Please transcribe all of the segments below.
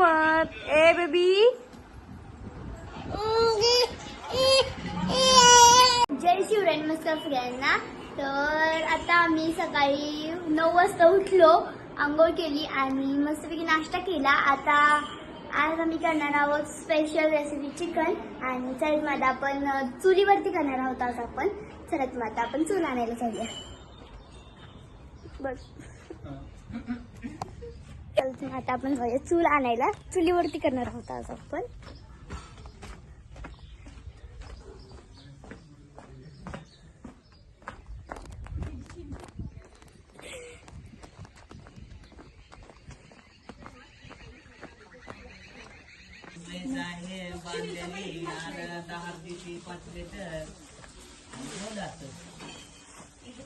समर ए baby. जय शिवराय नमस्कार सगळ्यांना. तर आता आम्ही सकाळी नऊ वाजता उठलो आंघोळ केली आणि मस्तपैकी नाश्ता केला. आता आज आम्ही करणार आहोत स्पेशल रेसिपी चिकन आणि मग आता आपण चुलीवरती करणार आहोत आज आपण. चलत मग आता आपण चूल आणायला जाऊया. बस. आता आपण जाऊया चूल आणायला चुलीवरती करणार आहोत आज आपण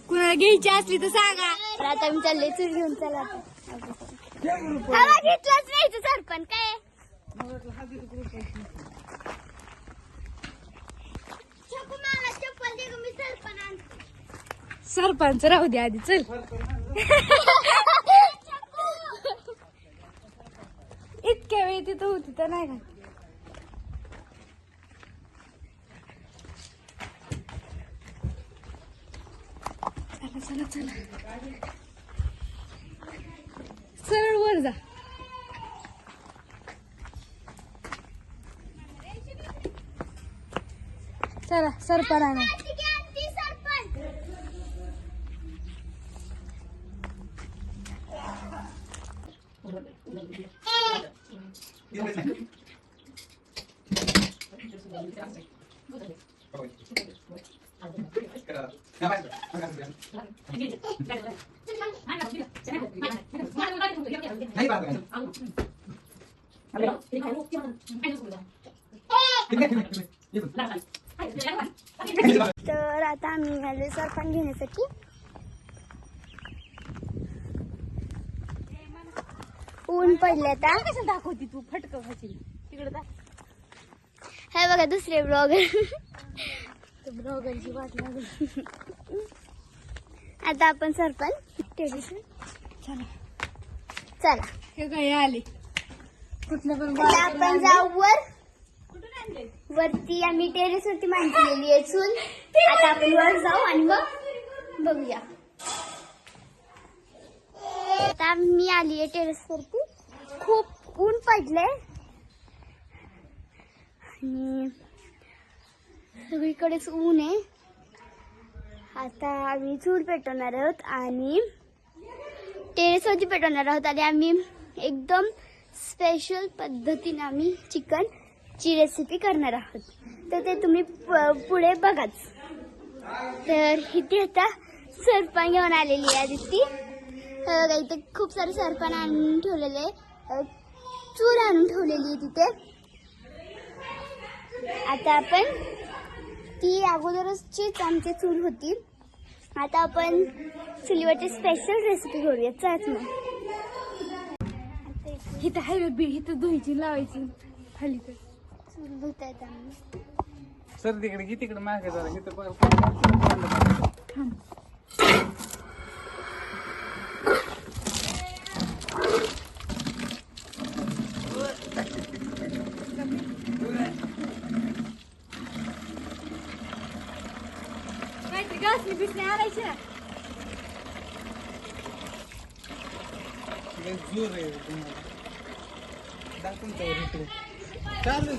कुणाला घ्यायची असली तर सांगा आता मी चालले चूल घेऊन चला आता. हवा घेतलाच नाही तू सरपण काय? छकू मला चप्पल दे गं, मी सरपण आणते. सरपंच राहू दे आधी चल. इतक्या वेळ तिथं होती तर नाही का? चला चला चला सरळ वर जा चला सरपण आणा आणते की आणते सरपण? नाही बात तर आता आम्ही आलो सरपण घेण्यासाठी. ऊन पडले आता. कसं दाखवती तू फटक खाची तिकडे हे बघा दुसरे ब्लॉगर ब्लॉगरची वाट लागली. आता आपण सरपण चला. चला. हे काय आले. कुठलं पण आपण जाऊ वर. वरती आम्ही टेरेस वरती मांडलेली आहे चूल. आता आपण वर जाऊ आणि मग बघूया. आता मी आली आहे टेरेस वरती. खूप ऊन पडले आणि सगळीकडेच ऊन आहे. आता आम्ही चूल पेटवणार आहोत आणि टेरेसवरती पेटवणार आहोत. आणि आम्ही एकदम स्पेशल पद्धतीने आम्ही चिकन ची रेसिपी करणार आहोत. तर ते तुम्ही प- पुढे बघाच. तर इथे आता सरपण घेऊन आलेली आहे ती इथे खूप सारे सरपण आणून ठेवलेले आहे. चूल आणून ठेवलेली आहे तिथे. आता आपण ती अगोदरचीच आमची चूल होती. आता आपण चुलीवरची स्पेशल रेसिपी करूया. चाच मग. इथं आहे बी इथं धुईची लावायची. खाली तर. सर तिकडे किती तिकडे मागे जरा. इथं बघ. जोर आहे तुम्हाला. दाखवून इकडे. चालू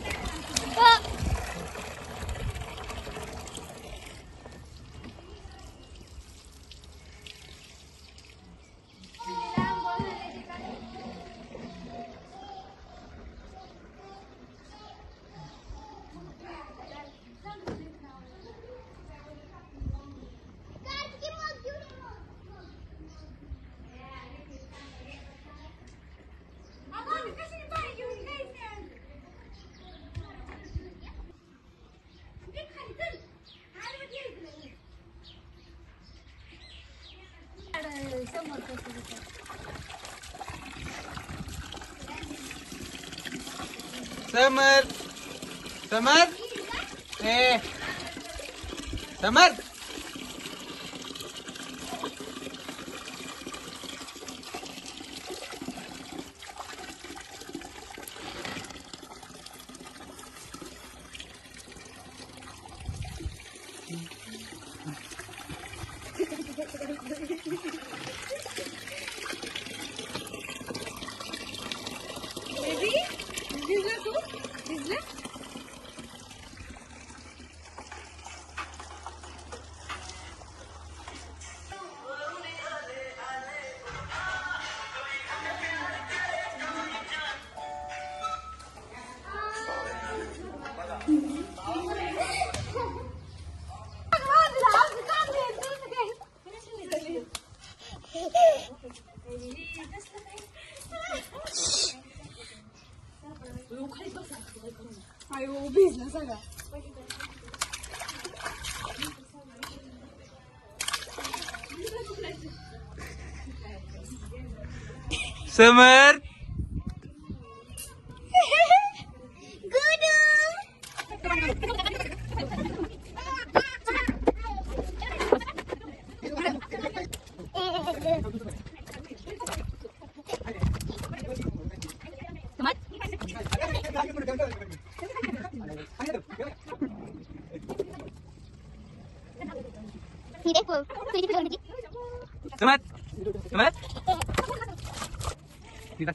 समर. समर? ए. समर? अयो भिजला सगळा समर समर समर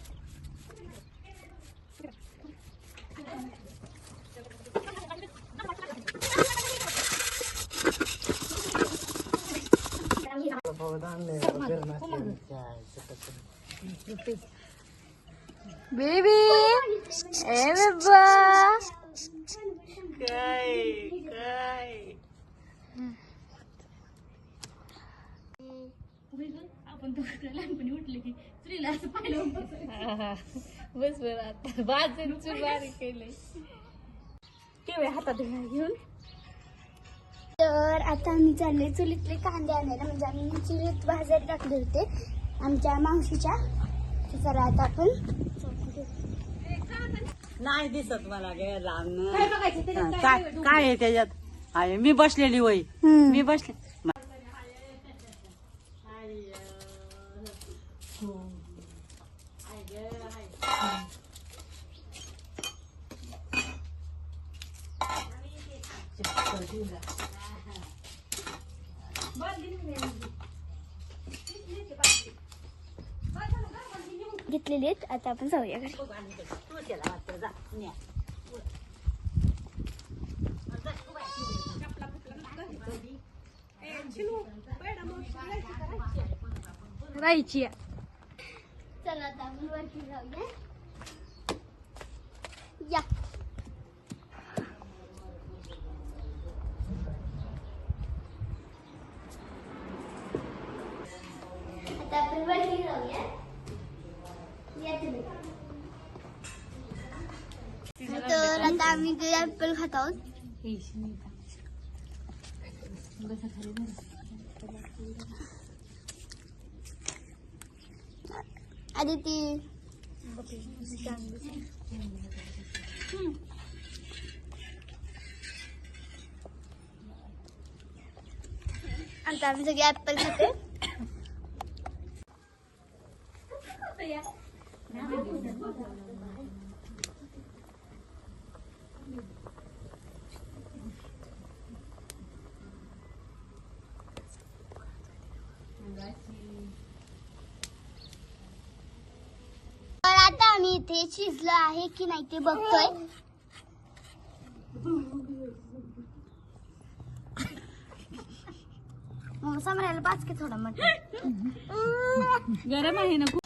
बेबी ए बेबा काय काय आपण तो लहानपणी उठले असं पाहिलं बस बरं आता. बाजून बारीक केलंय. हातात घेऊन. तर आता आम्ही चालले चुलीतले कांदे आणायला. म्हणजे आम्ही चुलीत भाजायला टाकले होते. आमच्या मावशीच्या. चला आता आपण नाही दिसत मला गे लांब काय काय आहे? त्याच्यात? आहे मी बसलेली वय. मी बसले घेतलेली आहेत आता आपण जाऊया घरी राहायची चला आता आपण वरती जाऊया आम्ही ऍपल खात आहोत आदिती आता आम्ही सगळे ऍपल खाते तर आता आम्ही इथे शिजलं आहे की नाही ते बघतोय. मग समरायला पाच की थोडा मट गरम आहे ना खूप.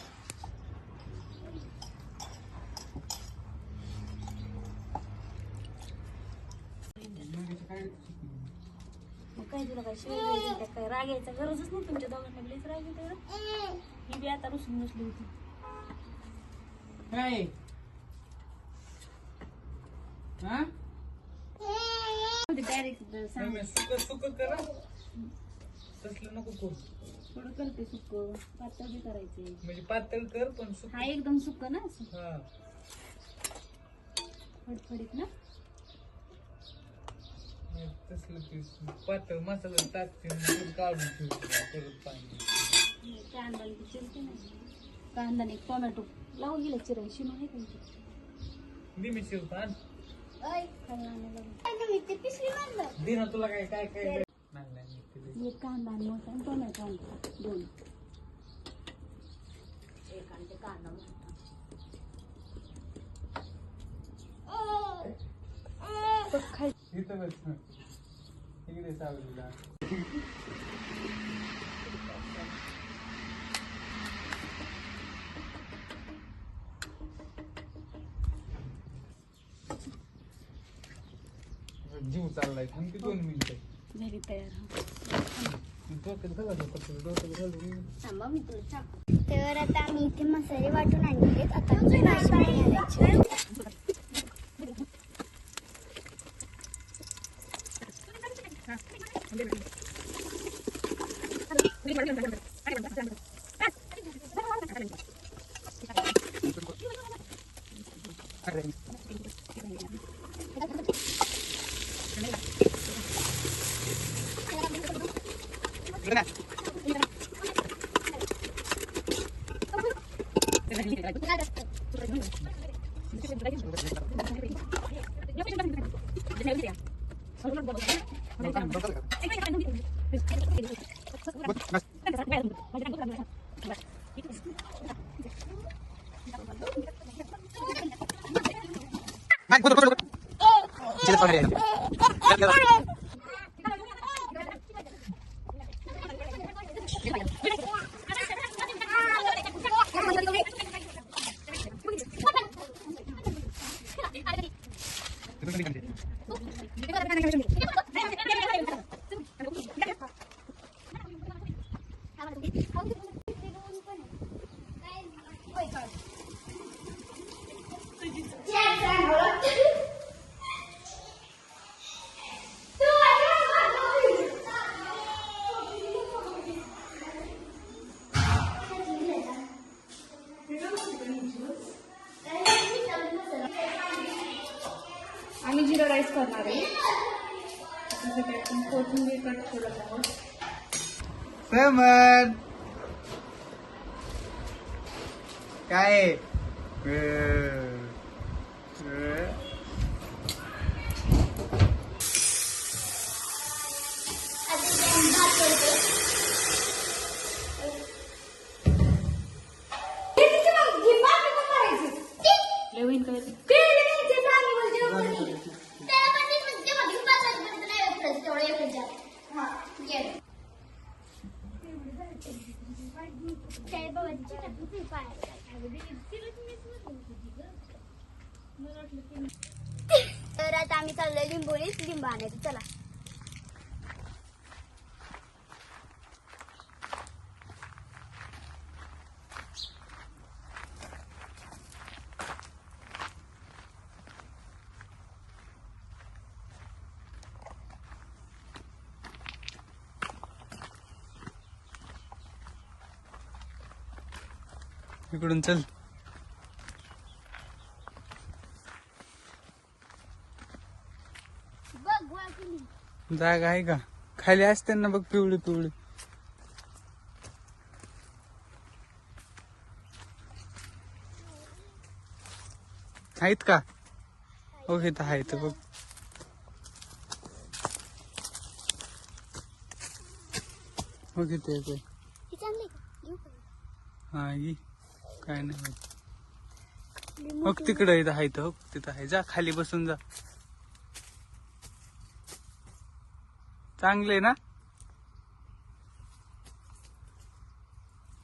काय तुला काय शिवाय काय राग यायचा गरजच नाही तुमच्या दोघांना राग येतो ही बी आता रुसून बसली होती. काय? हा? डायरेक्ट सांग. सुक सुक करा. तसलं नको करू. थोडं करते पातळ बी करायचे. म्हणजे पातळ कर पण सुक. हा एकदम सुक्क ना? असं हा. फडफडीत ना? नाही, तसलं ते पातळ मसाला टाकते आणि काढून ठेवते परत पाणी. कांदा आणि ते चिरते ना. कांदा एक टोमॅटो. लावून गेला चिराय शिनो आहे त्यांची दे मी शिवतो आण पिशवी मारलं दे ना तुला काय काय काय नाही नाही मी ते आणले एक कांदा आणि मोठा आणि टोमॅटो आणला दोन एक आणि ते कांदा मोठा इथं बस इकडे सावलीला जीव चाललाय. थांब की दोन मिनिटं. झाली तयार डोक्यात घाला डोक्यात डोक्यात घालून थांबा मी तुला सांगते. तर आता आम्ही इथे मसाले वाटून आणलेत. आता आम्ही लेवीन काय तर आता आम्ही चाललोय लिंबोळीत लिंब आणायचं चला इकडून चल. जागा आहे का? खाली असते ना बघ पिवळी पिवळी. आहेत का? ओके तर आहेत बघ. ओके ते ही? हा काय नाही बघ तिकडे इथं आहे हो तिथं आहे. जा खाली बसून जा. चांगले ना?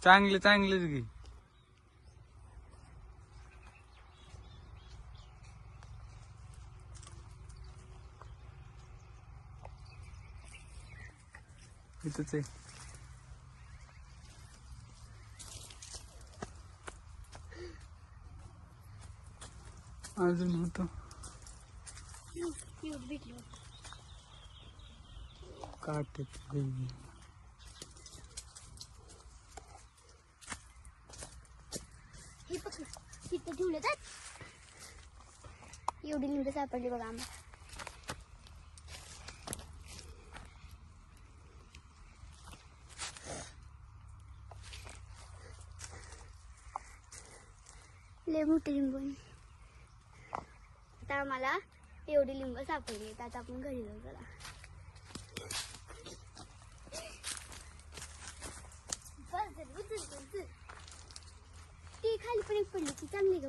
चांगले चांगलेच घे. इथंच आहे. अजून होतं. क्यूट भेटली काटे हे पकड. तिथं ठेवले तर. एवढी लिंबू सापडली बघा आम्हाला लय मोठी लिंबू. आता आम्हाला एवढी लिंब सापडली आता आपण घरी जाऊ चला. ती खाली पण एक पडली ती चांगली का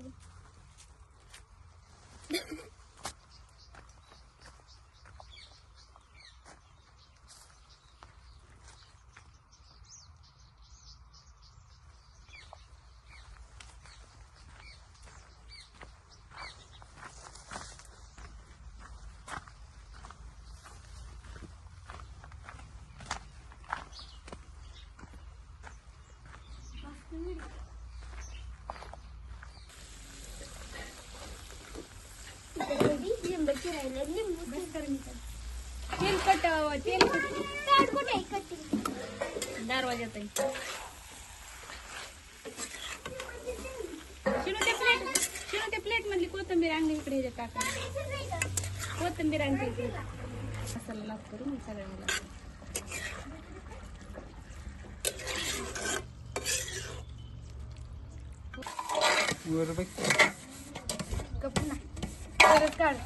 बघ लिंबू तेलकट तेलकट कुठे आहे कटिंग दरवाजात आहे शिनू ते प्लेट शिनू ते प्लेट मधली कोथिंबीर आणली इकडे ह्याच्यात टाका कोथिंबीर आणते इथे मसाला लागतो रे मग सगळ्यांना लागतो. वर बघ कपू ना परत काढ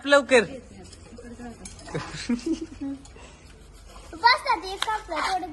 कॅप लवकर. बस ना ते कापलं थोडं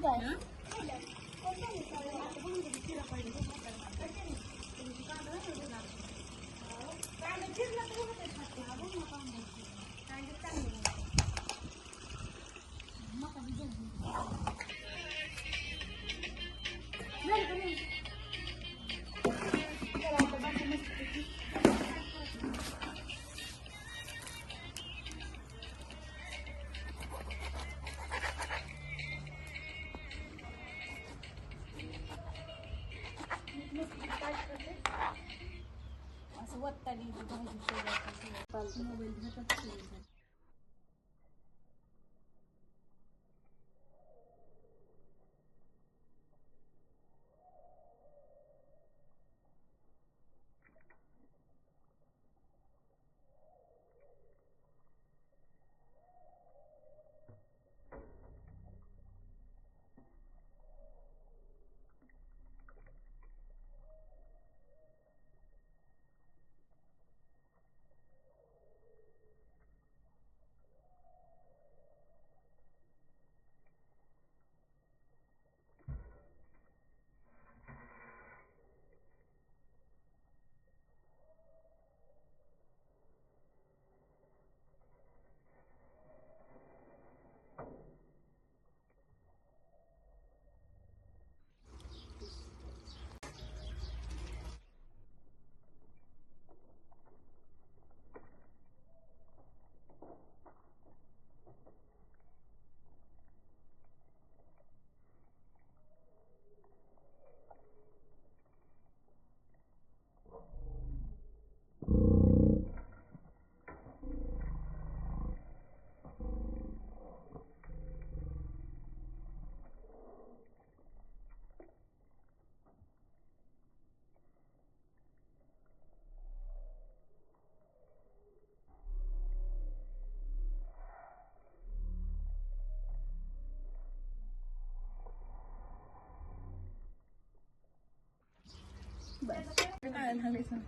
Bye. Bye, have.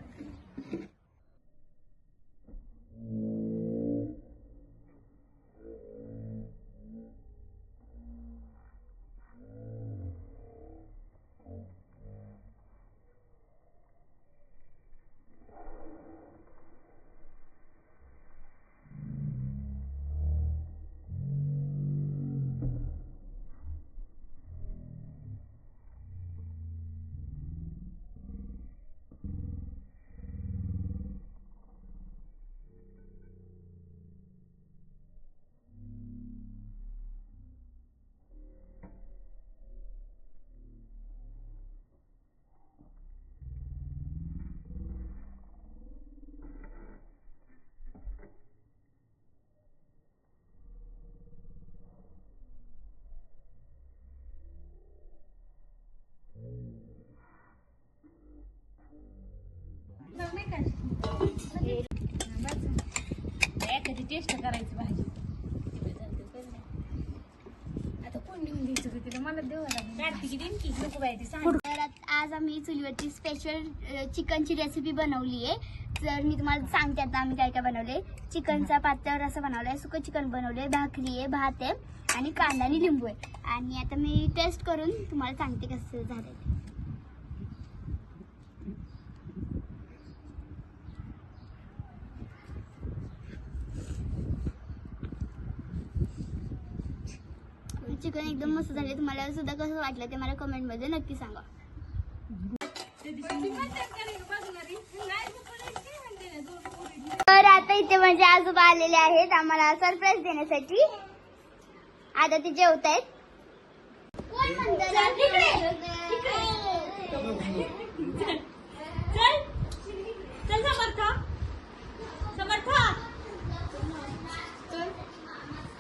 एखादी टेस्ट करायची भाजी. आता कोण घेऊन द्यायचं का तिला? मला देवा लागेल. देईन की? नको बाई ती सांग. तर आत- आज आम्ही चुलीवरची स्पेशल चिकनची रेसिपी बनवली आहे. तर मी तुम्हाला सांगते आता आम्ही काय काय बनवले. चिकनचा पातळ रसा बनवलाय सुकं चिकन बनवलंय भाकरी आहे भात आहे आणि कांदा आणि लिंबू आहे. आणि आता मी टेस्ट करून तुम्हाला सांगते कसं झालं ते. चिकन एकदम मस्त झाले. तुम्हाला सुद्धा कसं वाटलं ते मला कमेंटमध्ये नक्की सांगा. तर आता इथे म्हणजे आजोबा आलेले आहेत. आम्हाला सरप्राईज देण्यासाठी. आता ते जेवत आहेत चल चल समर्थ समर्थ चल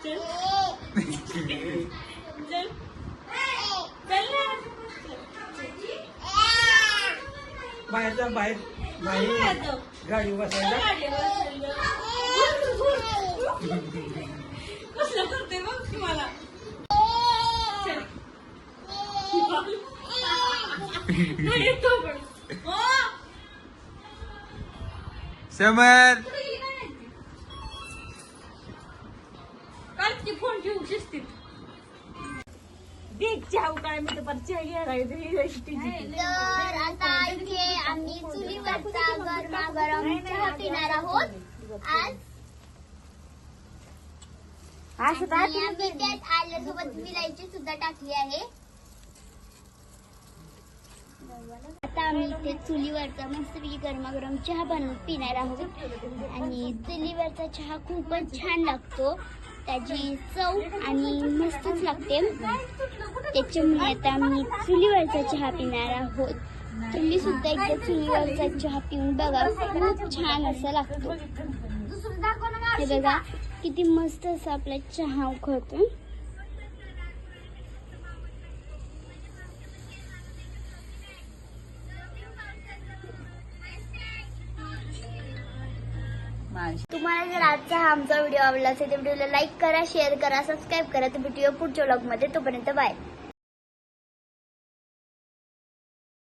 चल चल चल ना बाहेर जा बाहेर बाहेर गाडी बसायला. कसलं करते बघ तुम्हाला. नाही समर चहा काय? मी तर आता इथे आम्ही चुलीवरचा गरमागरम चहा पिणार आहोत. आज आणि आम्ही त्यात आल्यासोबत विलायची सुद्धा टाकली आहे. आता आम्ही इथे चुलीवरचा मस्तपैकी गरमागरम चहा बनवून पिणार आहोत. आणि चुलीवरचा चहा खूपच छान लागतो. त्याची चव आणि मस्तच लागते. त्याच्यामुळे आता आम्ही चुलीवरचा चहा पिणार आहोत. तुम्ही सुद्धा एकदा चुलीवरचा चहा पिऊन बघा. खूप छान असा लागतो. हे बघा किती मस्त असं आपला चहा उखळतो तुम्हाला जर आजचा हा आमचा व्हिडिओ आवडला असेल तर व्हिडिओला लाईक करा शेअर करा सबस्क्राईब करा. तर व्हिडिओ पुढच्या व्लॉगमध्ये तोपर्यंत बाय